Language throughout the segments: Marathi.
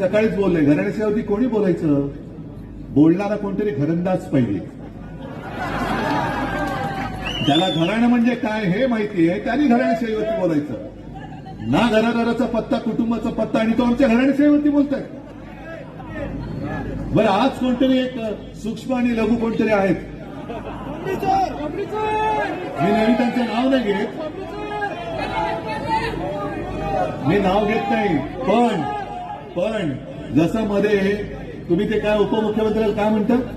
सकाळीच बोलले घराण्याशिवाय कोणी बोलायचं? बोलणारा कोणतरी घरंदाज पाहिजे. त्याला घराणं म्हणजे काय हे माहिती आहे त्यांनी घराण्याशिवायवरती बोलायचं. ना घरादाराचा पत्ता कुटुंबाचा पत्ता आणि तो आमच्या घराण्याशिवायवरती बोलताय. बरं आज कोणतरी एक सूक्ष्म आणि लघु कोणतरी आहेत? मी नेहमी त्यांचं नाव नाही घेत. मी नाव घेत नाही पण पण जसं मध्ये तुम्ही ते काय उपमुख्यमंत्र्याला काय म्हणतात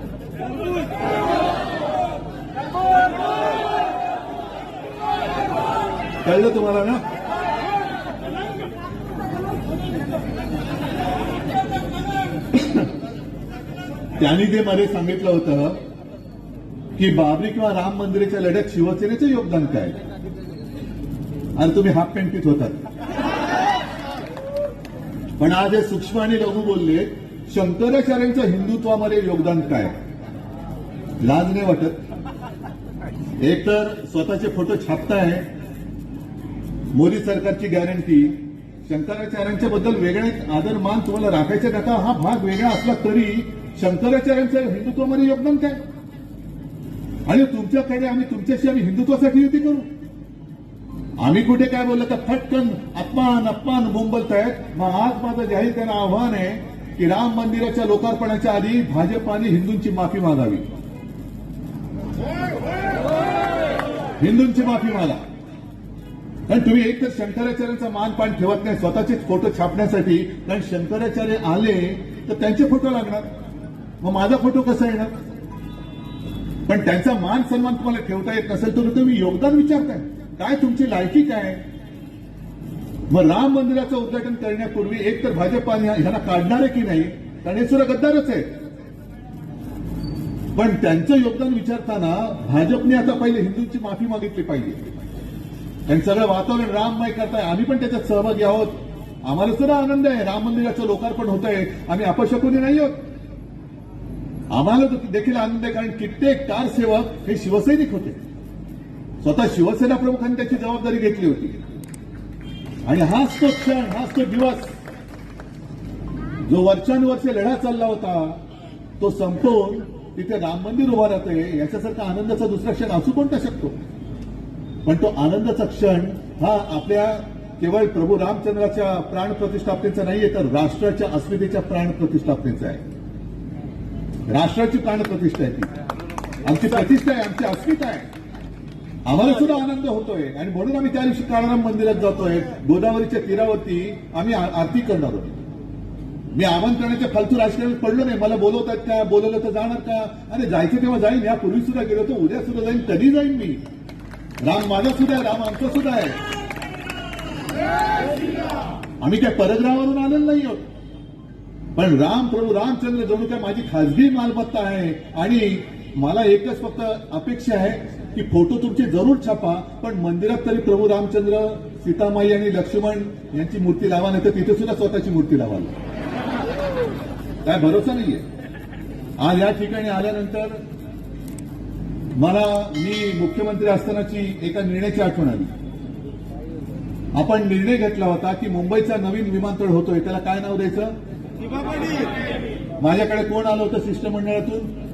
कळलं तुम्हाला ना? त्यांनी ते मध्ये सांगितलं होतं की बाबरी किंवा राम मंदिराच्या लढ्यात शिवसेनेचं योगदान काय? आणि तुम्ही हाफ पेंटीत होतात. पण आज हे सूक्ष्म आणि लघु बोलले शंकराचार्यांच्या हिंदुत्वामध्ये योगदान काय? लाज नाही वाटत? एक तर स्वतःचे फोटो छापताय. मोदी सरकारची गॅरंटी शंकराचार्यांच्या बद्दल वेगळा आदर मान तुम्हाला राखायचा नका हा भाग वेगळा असला तरी शंकराचार्यांचं हिंदुत्वामध्ये योगदान काय? आणि तुमच्याकडे आम्ही तुमच्याशी आम्ही हिंदुत्वासाठी युती करू? आम्ही कुठे काय बोललं तर फटकन अपमान अपमान बोंबलतायत मग आज माझं जाहीर त्यांना आव्हान आहे की राम मंदिराच्या लोकार्पणाच्या आधी भाजपाने हिंदूंची माफी मागावी. हिंदूंची माफी मागा. कारण तुम्ही एक तर शंकराचार्यांचा मानपान ठेवत नाही स्वतःचेच फोटो छापण्यासाठी. कारण शंकराचार्य आले तर त्यांचे फोटो लागणार. मग माझा फोटो कसा येणार? पण त्यांचा मान सन्मान तुम्हाला ठेवता येत नसेल तर तुम्ही योगदान विचारताय. काय तुमची लायकी काय? मग राम मंदिराचं उद्घाटन करण्यापूर्वी एक तर भाजपाने ह्यांना काढणार आहे की नाही? कारण हे सुद्धा गद्दारच आहे पण त्यांचं योगदान विचारताना भाजपने आता पहिले हिंदूंची माफी मागितली पाहिजे. आणि सगळं वातावरण राममय करताय. आम्ही पण त्याच्यात सहभागी आहोत. आम्हाला सुद्धा आनंद आहे. राम मंदिराचं लोकार्पण होत आहे. आम्ही अपशकुनी नाही आहोत. आम्हाला देखील आनंद आहे कारण कित्येक कारसेवक हे शिवसैनिक होते. स्वतः शिवसेना प्रमुखांनी त्याची जबाबदारी घेतली होती. आणि हाच तो क्षण हाच तो दिवस जो वर्षानुवर्षे लढा चालला होता तो संपवून तिथे राम मंदिर उभा राहतंय याच्यासारखा आनंदाचा दुसरा क्षण असू कोणता शकतो. पण तो आनंदाचा क्षण हा आपल्या केवळ प्रभू रामचंद्राच्या प्राण प्रतिष्ठापनेचा नाहीये तर राष्ट्राच्या अस्मितेच्या प्राण प्रतिष्ठापनेचा आहे. राष्ट्राची प्राण प्रतिष्ठा आहे ती. आमची प्रतिष्ठा आहे आमची अस्मिता आहे. आम्हाला सुद्धा आनंद होतोय. आणि म्हणून आम्ही त्या दिवशी काळाराम मंदिरात जातोय. गोदावरीच्या तीरावरती आम्ही आरती करणार आहोत मी आमंत्रणाच्या फालतू राजकारणात पडलो नाही. मला बोलवतात का? बोलवलं तर जाणार का? अरे जायचं तेव्हा जाईन. यापूर्वी सुद्धा गेलो तर उद्या सुद्धा जाईन. कधी जाईन मी? राम माझा सुद्धा आहे. राम आमचा सुद्धा आहे. आम्ही काय परग्रहावरून आलेलो नाही आहोत. पण राम प्रभू रामचंद्र जणू काय माझी खासगी मालमत्ता आहे. आणि मला एकच फक्त अपेक्षा आहे. की फोटो तुमचे जरूर छापा पण मंदिरात तरी प्रभू रामचंद्र सीतामाई आणि लक्ष्मण यांची मूर्ती लावा नाही तर तिथे सुद्धा स्वतःची मूर्ती लावा. काय भरोसा नाहीये. आज या ठिकाणी आल्यानंतर मला मी मुख्यमंत्री असतानाची एका निर्णयाची आठवण आली. आपण निर्णय घेतला होता की मुंबईचा नवीन विमानतळ होतोय त्याला काय नाव द्यायचं? माझ्याकडे कोण आलं होतं शिष्टमंडळातून?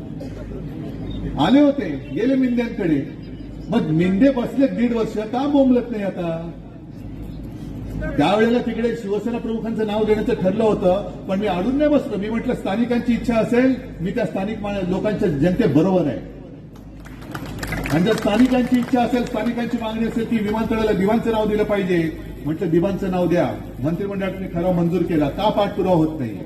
आले होते गेले मिंद्यांकडे. मग मिंदे बसले दीड वर्ष का बोंबलत नाही आता? त्यावेळेला तिकडे शिवसेना प्रमुखांचं नाव देण्याचं ठरलं होतं पण मी अडून नाही बसलो. मी म्हटलं स्थानिकांची इच्छा असेल मी त्या स्थानिक मा- लोकांच्या जनतेबरोबर आहे. आणि जर स्थानिकांची इच्छा असेल स्थानिकांची मागणी असेल की विमानतळाला दिवाणचं नाव दिलं पाहिजे. म्हटलं दिवाणचं नाव द्या. मंत्रिमंडळाने ठराव मंजूर केला. का पाठपुरावा होत नाही?